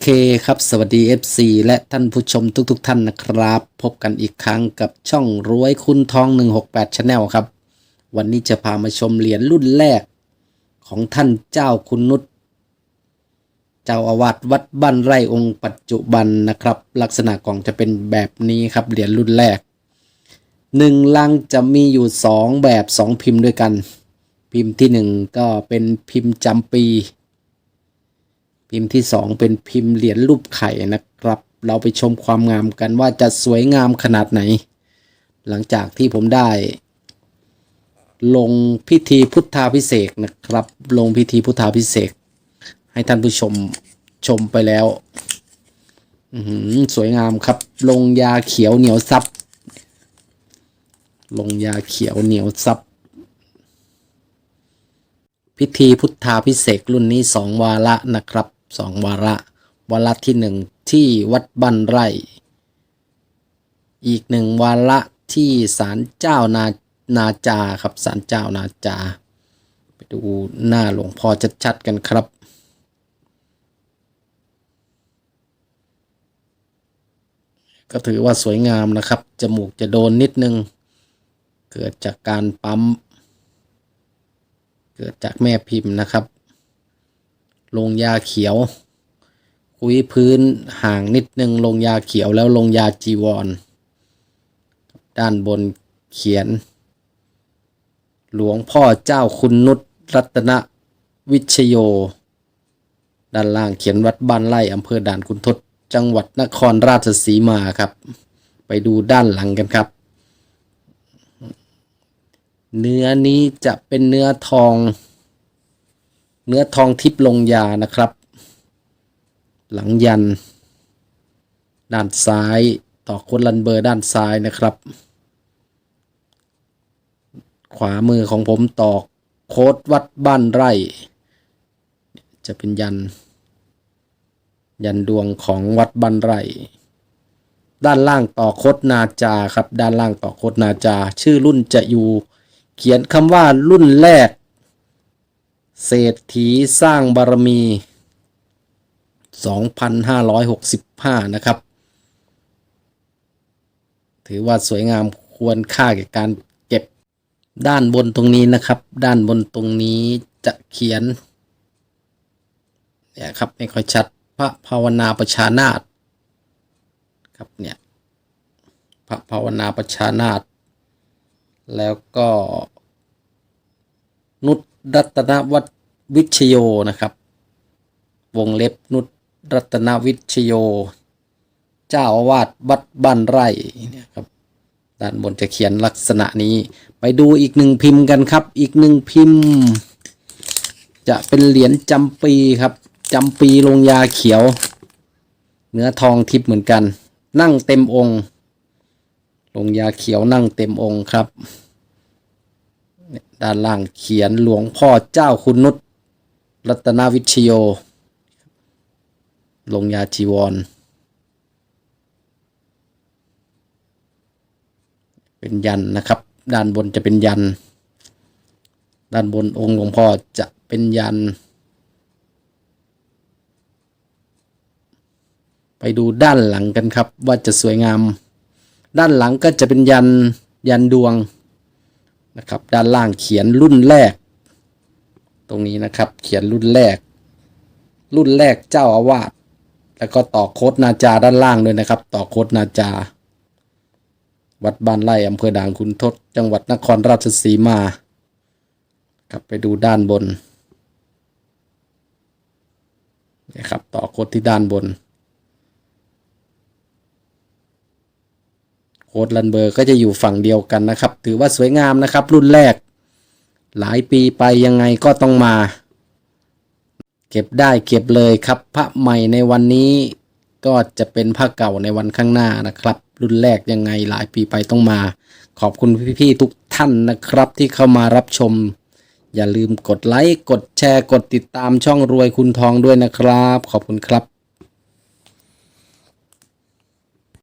เคครับ สวัสดี FC และท่านผู้ชมทุกๆทท่านนะครับ พบกันอีกครั้งกับช่องรวยคุณทอง 168 Channel ครับ วันนี้จะพามาชมเหรียญรุ่นแรก ของท่านเจ้าคุณนุชเจ้าอาวาสวัดบ้านไร่องค์ปัจจุบันนะครับ ลักษณะกล่องจะเป็นแบบนี้ครับ เหรียญรุ่นแรกหนึ่งลังจะมีอยู่สองแบบสองพิมพ์ด้วยกัน พิมพ์ที่หนึ่งก็เป็นพิมพ์จำปี พิมพ์ที่ 2 เป็นพิมพ์เหรียญรูปไข่นะครับ เราไปชมความงามกันว่าจะสวยงามขนาดไหน หลังจากที่ผมได้ ลงพิธีพุทธาพิเศษนะครับ ลงพิธีพุทธาพิเศษให้ท่านผู้ชมชมไปแล้วสวยงามครับ ลงยาเขียวเหนียวซับ ลงยาเขียวเหนียวซับ พิธีพุทธาพิเศษกรุ่นนี้สองวาระนะครับ สองวาระ วาระที่หนึ่งที่วัดบ้านไร่ อีกหนึ่งวาระที่ศาลเจ้านานาจาครับศาลเจ้านาจา ไปดูหน้าหลวงพ่อชัดๆกันครับก็ถือว่าสวยงามนะครับ จมูกจะโดนนิดนึง เกิดจากการปั๊ม เกิดจากแม่พิมพ์นะครับ ลงยาเขียว คุยพื้นห่างนิดนึงลงยาเขียวแล้วลงยาจีวร ด้านบนเขียน หลวงพ่อเจ้าคุณนุชรัตนวิชโย ด้านล่างเขียนวัดบ้านไร่อำเภอด่านคุณทศจังหวัดนครราชสีมาครับ ไปดูด้านหลังกันครับ เนื้อนี้จะเป็นเนื้อทอง เนื้อทองทิพย์ลงยานะครับ หลังยัน ด้านซ้าย ต่อคนลันเบอร์ด้านซ้ายนะครับ ขวามือของผมต่อโค้ดวัดบ้านไร่ จะเป็นยัน ยันดวงของวัดบ้านไร่ด้านล่างต่อโคดนาจาครับ ด้านล่างต่อโคดนาจา ชื่อรุ่นจะอยู่ เขียนคำว่ารุ่นแรก เศรษฐีสร้างบารมี 2,565 นะครับ ถือว่าสวยงามควรค่าแก่การเก็บด้านบนตรงนี้นะครับ ด้านบนตรงนี้จะเขียนเนี่ยครับไม่ค่อยชัดพระภาวนาประชานาตครับเนี่ยพระภาวนาประชานาตแล้วก็นุช รัตนวัฒน์วิชโยนะครับ วงเล็บนุชรัตนวิชโย เจ้าอาวาสวัดบ้านไร่เนี่ยครับด้านบนจะเขียนลักษณะนี้ ไปดูอีกหนึ่งพิมพ์กันครับ อีกหนึ่งพิมพ์ จะเป็นเหรียญจำปีครับจำปีลงยาเขียว เนื้อทองทิพย์เหมือนกัน นั่งเต็มองค์ ลงยาเขียวนั่งเต็มองค์ครับ ด้านล่างเขียนหลวงพ่อเจ้าคุณนุชรัตนวิชโย ลงยาจีวร เป็นยันนะครับ ด้านบนจะเป็นยัน ด้านบนองค์หลวงพ่อจะเป็นยัน ไปดูด้านหลังกันครับว่าจะสวยงาม ด้านหลังก็จะเป็นยันยันดวง นะครับ ด้านล่างเขียนรุ่นแรก ตรงนี้นะครับ เขียนรุ่นแรก รุ่นแรกเจ้าอาวาสแล้วก็ต่อโคดนาจาด้านล่างด้วยนะครับ ต่อโคดนาจา วัดบ้านไร่อำเภอด่านคุณทศ จังหวัดนครราชสีมาครับไปดูด้านบนนะครับต่อโคดที่ด้านบน โค้ ดลันเบอร์ก็จะอยู่ฝั่งเดียวกันนะครับ ถือว่าสวยงามนะครับ รุ่นแรก หลายปีไปยังไงก็ต้องมา เก็บได้เก็บเลยครับ พระใหม่ในวันนี้ก็จะเป็นพระเก่าในวันข้างหน้านะครับ รุ่นแรกยังไงหลายปีไปต้องมา ขอบคุณพี่ๆทุกท่านนะครับ ที่เข้ามารับชม อย่าลืมกดไลค์กดแชร์กดติดตามช่องรวยคุณทองด้วยนะครับ ขอบคุณครับ